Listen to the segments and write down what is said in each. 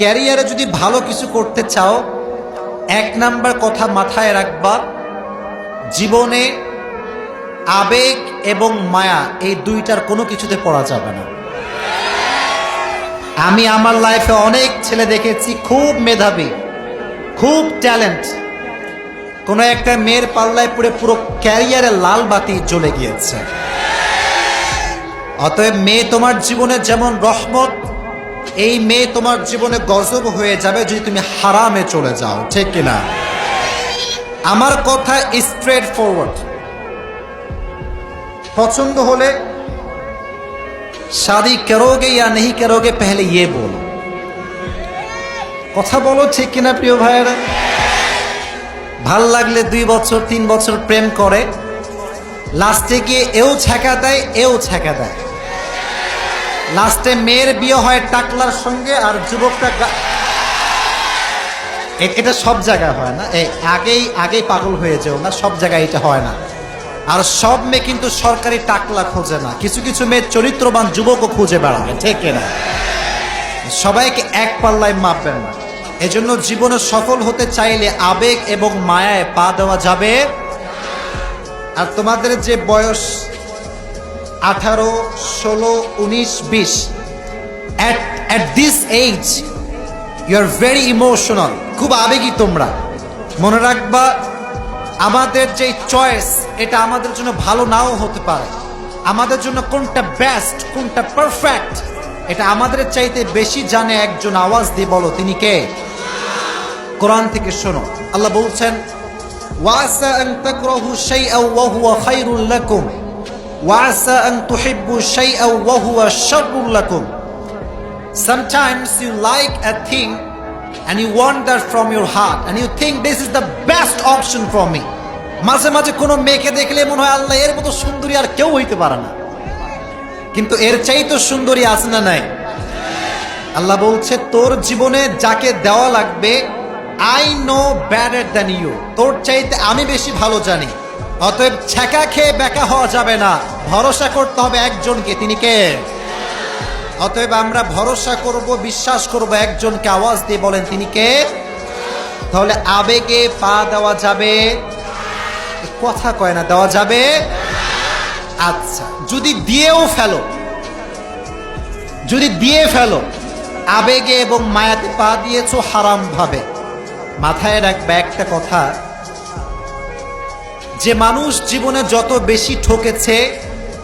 ক্যারিয়ারে যদি ভালো কিছু করতে চাও, এক নাম্বার কথা মাথায় রাখবা, জীবনে আবেগ এবং মায়া এই দুইটার কোনো কিছুতে পড়া যাবে না। আমি আমার লাইফে অনেক ছেলে দেখেছি, খুব মেধাবী, খুব ট্যালেন্ট কোনো একটা মেয়ের পাল্লায় পড়ে পুরো ক্যারিয়ারে লাল বাতি জ্বলে গিয়েছে। অতএব মেয়ে তোমার জীবনে যেমন রহমত এই মেয়ে তোমার জীবনে গজব হয়ে যাবে যদি তুমি হারামে চলে যাও, ঠিক কিনা? আমার কথা স্ট্রেট ফরওয়ার্ড পছন্দ হলে শাদি কেরোগে ইয়া নেহি কেরোগে পেহলে ইয়ে বলো। কথা বলো, ঠিক কিনা প্রিয় ভাইয়েরা? ভালো লাগলে দুই বছর, তিন বছর প্রেম করে। লাস্টে গিয়ে এও ছ্যাঁকা দেয়, এও ছ্যাঁকা দেয়। লাস্টে মেয়ের বিয়ে হয় টাকলার সঙ্গে আর যুবকটা এটা সব জায়গায় হয় না। এই আগেই আগেই পাগল হয়ে যেও না, সব জায়গায় এটা হয় না। আর সব মেয়ে কিন্তু সরকারি টাকলা খোঁজে না। কিছু কিছু মেয়ে চরিত্রবান যুবকও খুঁজে বেড়াবে ঠিক না? সবাইকে এক পাল্লায় মাপবেন না। এজন্য জীবনে সফল হতে চাইলে আবেগ এবং মায়ায় পা দেওয়া যাবে। আর তোমাদের যে বয়স আঠারো, ষোলো, উনিশ, বিশ। At at this age you are very emotional খুব আবেগী তোমরা। মনে রাখবা, আমাদের যে চয়েস এটা আমাদের জন্য ভালো নাও হতে পারে। আমাদের জন্য কোনটা বেস্ট কোনটা পারফেক্ট এটা আমাদের চাইতে বেশি জানে একজন আওয়াজ দিয়ে বলো, তিনি কে? কোরআন থেকে শোনো। আল্লাহ বলছেন, ওয়াসা আন শাইআন ওয়া হুয়া খায়রুল লাকুম। Sometimes you like a thing and you want that from your heart and you think this is the best option for me. মাঝে মাঝে কোনো মেয়েকে দেখলে মনে হয়, আল্লাহ, এর মতো সুন্দরী আর কেউ হইতে পারে না। কিন্তু এর চাই তো সুন্দরী আছে না নাই? আল্লাহ বলছে, তোর জীবনে যাকে দেওয়া লাগবে I know better than you তোর চাইতে আমি বেশি ভালো জানি। অতএব ছ্যাঁকা খেয়ে বেকা হওয়া যাবে না। ভরসা করতে হবে একজনকে, তিনি কে? অতএব আমরা ভরসা করব, বিশ্বাস করব, একজনকে আওয়াজ দিয়ে বলেন, তিনি কে? তাহলে আবেগে পা দেওয়া যাবে। কথা কয় না, দেওয়া যাবে? আচ্ছা যদি দিয়েও ফেলো, যদি দিয়ে ফেলো, আবেগে এবং মায়াতে পা দিয়েছ হারাম ভাবে মাথায় রাখবে একটা কথা যে মানুষ জীবনে যত বেশি ঠকেছে,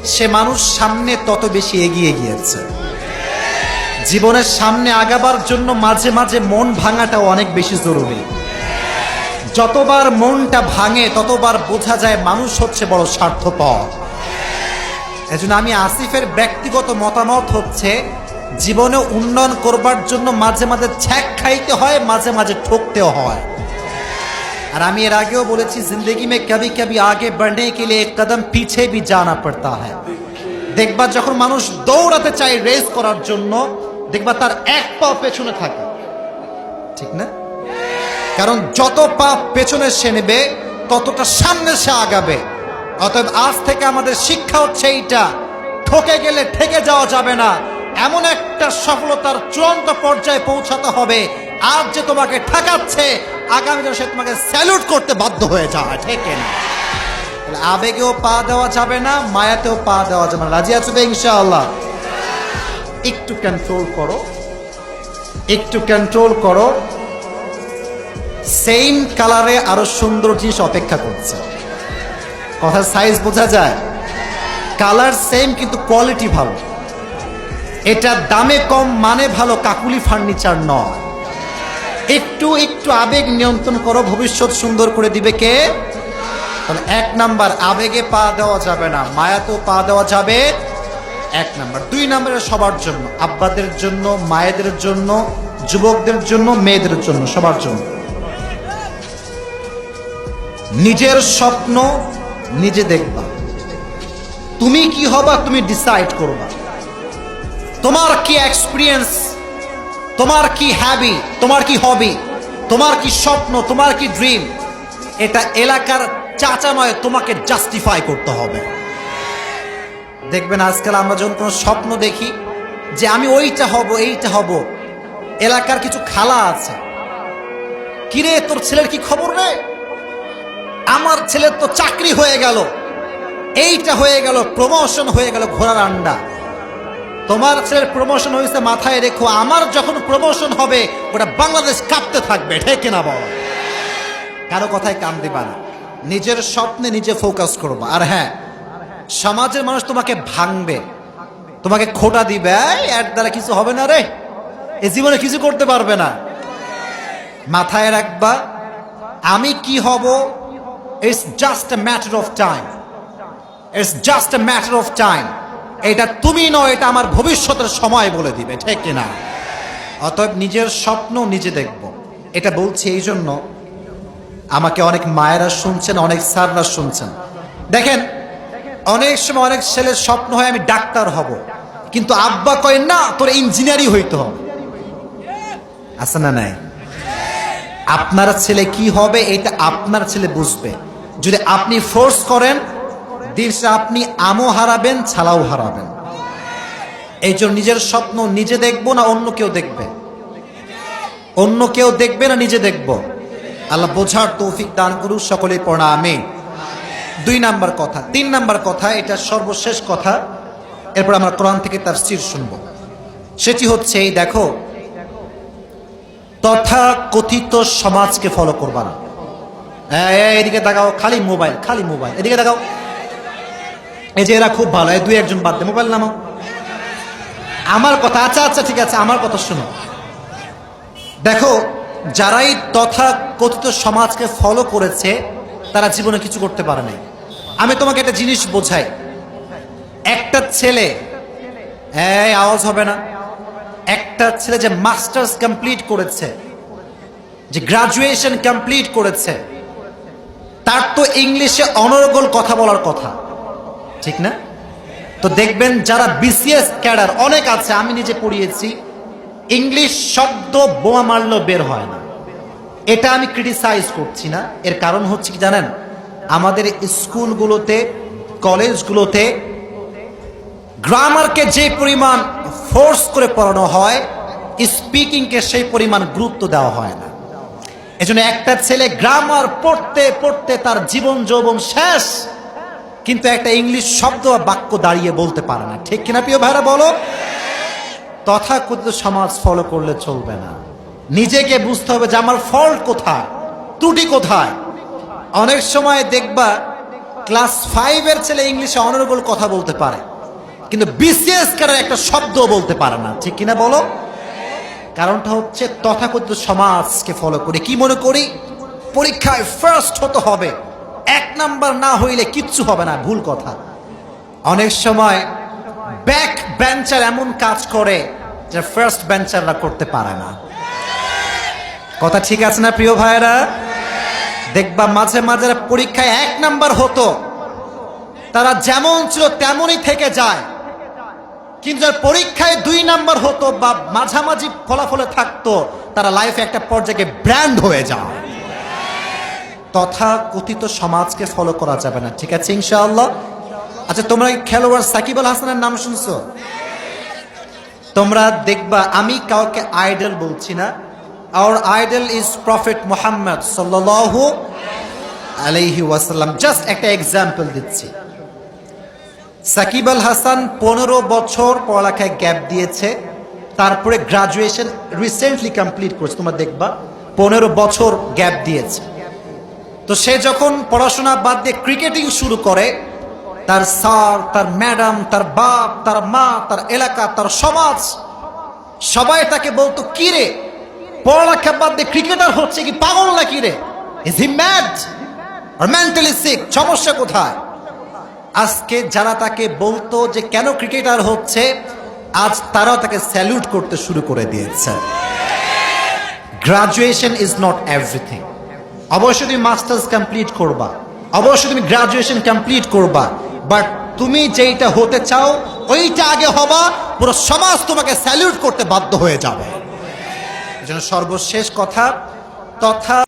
সে মানুষ সামনে তত বেশি এগিয়ে গিয়েছে। জীবনের সামনে আগাবার জন্য মাঝে মাঝে মন ভাঙাটাও অনেক বেশি জরুরি। যতবার মনটা ভাঙে, ততবার বোঝা যায় মানুষ হচ্ছে বড় স্বার্থপর। এজন্য আমি আসিফের ব্যক্তিগত মতামত হচ্ছে, জীবনে উন্নয়ন করবার জন্য মাঝে মাঝে ছ্যাক খাইতে হয়, মাঝে মাঝে ঠকতেও হয়। আর আমি এর আগেও বলেছি, জিন্দগি মে কবি কবি আগে বাড়নে কে লিয়ে কদম পিছে ভি জানা পড়তা হ্যাঁ দেখবা যখন মানুষ দৌড়াতে চায় রেস করার জন্য, দেখবা তার এক পা পেছনে থাকে। ঠিক না? কারণ যত পা পেছনে সে নেবে, ততটা সামনে সে আগাবে। অতএব আজ থেকে আমাদের শিক্ষা হচ্ছে এইটা, ঠকে গেলে ঠেকে যাওয়া যাবে না। এমন একটা সফলতার চূড়ান্ত পর্যায়ে পৌঁছাতে হবে, আজ যে তোমাকে ঠেকাচ্ছে আগামী সে তোমাকে স্যালুট করতে বাধ্য হয়ে যায়, ঠিক না তাহলে আবেগেও পা দেওয়া যাবে না, মায়াতেও পা দেওয়া যাবে না। রাজি আছো তো ইনশাআল্লাহ? একটু কন্ট্রোল করো, একটু কন্ট্রোল করো। সেম কালারে আরও সুন্দর জিনিস অপেক্ষা করছে। কথার সাইজ বোঝা যায়? কালার সেম কিন্তু কোয়ালিটি ভালো। এটা দামে কম মানে ভালো কাকুলি ফার্নিচার নয়। একটু একটু আবেগ নিয়ন্ত্রণ করো, ভবিষ্যৎ সুন্দর করে দিবে কে? এক নাম্বার, আবেগে পা দেওয়া যাবে না, মায়াতেও পা দেওয়া যাবে। এক নাম্বার। দুই নাম্বারে সবার জন্য, আব্বাদের জন্য, মায়েদের জন্য, যুবকদের জন্য, মেয়েদের জন্য, সবার জন্য। নিজের স্বপ্ন নিজে দেখবা। তুমি কি হবা, তুমি ডিসাইড করবা। তোমার কি এক্সপিরিয়েন্স তোমার কি হ্যাবি তোমার কি হবি তোমার কি স্বপ্ন? তোমার কি ড্রিম এটা এলাকার চাচা নয় তোমাকে জাস্টিফাই করতে হবে। দেখবেন আজকাল আমরা যখন কোনো স্বপ্ন দেখি যে আমি ওইটা হব, এইটা হব, এলাকার কিছু খালা আছে। কিরে, তোর ছেলের কি খবর রে? আমার ছেলের তো চাকরি হয়ে গেল। এইটা হয়ে গেল প্রমোশন হয়ে গেল ঘোড়ার আন্ডা। তোমার ছেলের প্রমোশন হয়েছে মাথায় রেখো আমার যখন প্রমোশন হবে ওটা বাংলাদেশ কাঁপতে থাকবে ঠিক কিনা বল? কারও কথায় কান দিবা না। নিজের স্বপ্নে নিজে ফোকাস করব। আর হ্যাঁ সমাজের মানুষ তোমাকে ভাঙবে তোমাকে খোটা দিবে "এই, এর দ্বারা কিছু হবে না রে। এ জীবনে কিছু করতে পারবে না। মাথায় রাখবা আমি কি হব? It's just a matter of time it's just a matter of time এটা তুমি নয়, এটা আমার ভবিষ্যতের সময় বলে দিবে, ঠিক কিনা? অতএব নিজের স্বপ্ন নিজে দেখব। এটা বলছি এই জন্য আমাকে অনেক মায়েরা শুনছেন, অনেক স্যাররা শুনছেন। দেখেন, অনেক সময় অনেক ছেলের স্বপ্ন হয় আমি ডাক্তার হব, কিন্তু আব্বা কয়, না, তোর ইঞ্জিনিয়ারই হইতে হবে। আছে না নাই? আপনার ছেলে কি হবে, এটা আপনার ছেলে বুঝবে। যদি আপনি ফোর্স করেন দিনটা আপনি আমও হারাবেন ছালাও হারাবেন। এই জন্য নিজের স্বপ্ন নিজে দেখব না অন্য কেউ দেখবে? অন্য কেউ দেখবে না নিজে দেখব? আল্লাহ বোঝার তৌফিক দান করুক সকলেই পড়া আমি দুই নাম্বার কথা তিন নাম্বার কথা এটা সর্বশেষ কথা। এরপর আমরা কোরআন থেকে তার স্থির শুনব। সেটি হচ্ছে এই দেখো তথা কথিত সমাজকে ফলো করবা না। এই, এদিকে দেখাও খালি মোবাইল খালি মোবাইল এদিকে দেখাও এই যে এরা খুব ভালো, এই দুই একজন বাদ দে, মোবাইল নামাও। আমার কথা আচ্ছা আচ্ছা ঠিক আছে, আমার কথা শোনো। দেখো, যারাই তথা কথিত সমাজকে ফলো করেছে, তারা জীবনে কিছু করতে পারে নাই। আমি তোমাকে একটা জিনিস বোঝাই। একটা ছেলে, এই, আওয়াজ হবে না। একটা ছেলে যে মাস্টার্স কমপ্লিট করেছে, যে গ্রাজুয়েশন কমপ্লিট করেছে, তার তো ইংলিশে অনর্গল কথা বলার কথা। ঠিক না? তো দেখবেন যারা বিসিএস ক্যাডার, অনেক আছে, আমি নিজে পড়িয়েছি ইংলিশ শব্দ বোমা মারলেও বের হয় না। এটা আমি ক্রিটিসাইজ করছি না। এর কারণ হচ্ছে কি জানেন? আমাদের স্কুলগুলোতে, কলেজগুলোতে গ্রামারকে যে পরিমাণ ফোর্স করে পড়ানো হয় স্পিকিংকে সেই পরিমাণ গুরুত্ব দেওয়া হয় না। এজন্য একটা ছেলে গ্রামার পড়তে পড়তে তার জীবন যৌবন শেষ। কিন্তু একটা ইংলিশ শব্দ বা বাক্য দাঁড়িয়ে বলতে পারে না। ঠিক কিনা প্রিয় ভাইরা বলো? তথাকথিত সমাজ ফলো করলে চলবে না। নিজেকে বুঝতে হবে যে আমার ফল্ট কোথায়? ত্রুটি কোথায়? অনেক সময় দেখবা ক্লাস ফাইভের ছেলে ইংলিশে অনারেবল কথা বলতে পারে, কিন্তু বিসিএস কারের একটা শব্দ বলতে পারে না। ঠিক কিনা বলো? কারণটা হচ্ছে তথাকথিত সমাজকে ফলো করি। কি মনে করি? পরীক্ষায় ফার্স্ট হতে হবে। এক নাম্বার না হইলে কিচ্ছু হবে না, ভুল কথা। অনেক সময় ব্যাক বেঞ্চার এমন কাজ করে যে ফার্স্ট বেঞ্চাররা করতে পারে না। কথা ঠিক আছে না, প্রিয় ভাইরা দেখবা মাঝে মাঝে পরীক্ষায় এক নাম্বার হতো। তারা যেমন ছিল তেমনই থেকে যায়। কিন্তু পরীক্ষায় দুই নাম্বার হতো বা মাঝামাঝি ফলাফলে থাকতো, তারা লাইফে একটা পর্যায়ে ব্র্যান্ড হয়ে যায়। তথা কথিত সমাজকে ফলো করা যাবে না। ঠিক আছে, ইনশাআল্লাহ? আচ্ছা তোমরা খেলোয়াড় সাকিব আল হাসানের নাম শুনছো? তোমরা দেখবা, আমি কাউকে আইডল বলছি না। Our idol is prophet Muhammad সাল্লাল্লাহু আলাইহি ওয়াসাল্লাম। জাস্ট একটা এক্সাম্পল দিচ্ছি। সাকিব আল হাসান পনেরো বছর পড়ালেখায় গ্যাপ দিয়েছে। তারপরে গ্রাজুয়েশন রিসেন্টলি কমপ্লিট করেছে। তোমরা দেখবা, পনেরো বছর গ্যাপ দিয়েছে। তো সে যখন পড়াশোনা বাদ দিয়ে ক্রিকেটিং শুরু করে, তার স্যার, তার ম্যাডাম, তার বাপ, তার মা, তার এলাকা, তার সমাজ, সবাই তাকে বলতো, কি রে? পড়ালেখা বাদ দিয়ে ক্রিকেটার হচ্ছে কি? পাগল না কি রে? Is he mad or mentally sick সমস্যা কোথায়? আজকে যারা তাকে বলতো যে, কেন ক্রিকেটার হচ্ছে? আজ তারাও তাকে স্যালুট করতে শুরু করে দিয়েছে। গ্রাজুয়েশন ইজ নট এভরিথিং অবশ্যই তুমি মাস্টার্স কমপ্লিট করবা। অবশ্যই তুমি গ্রাজুয়েশন কমপ্লিট করবা। বাট তুমি যেইটা হতে চাও, ওইটা আগে হবা, পুরো সমাজ তোমাকে স্যালিউট করতে বাধ্য হয়ে যাবে। যেন সর্বশেষ কথা, তথা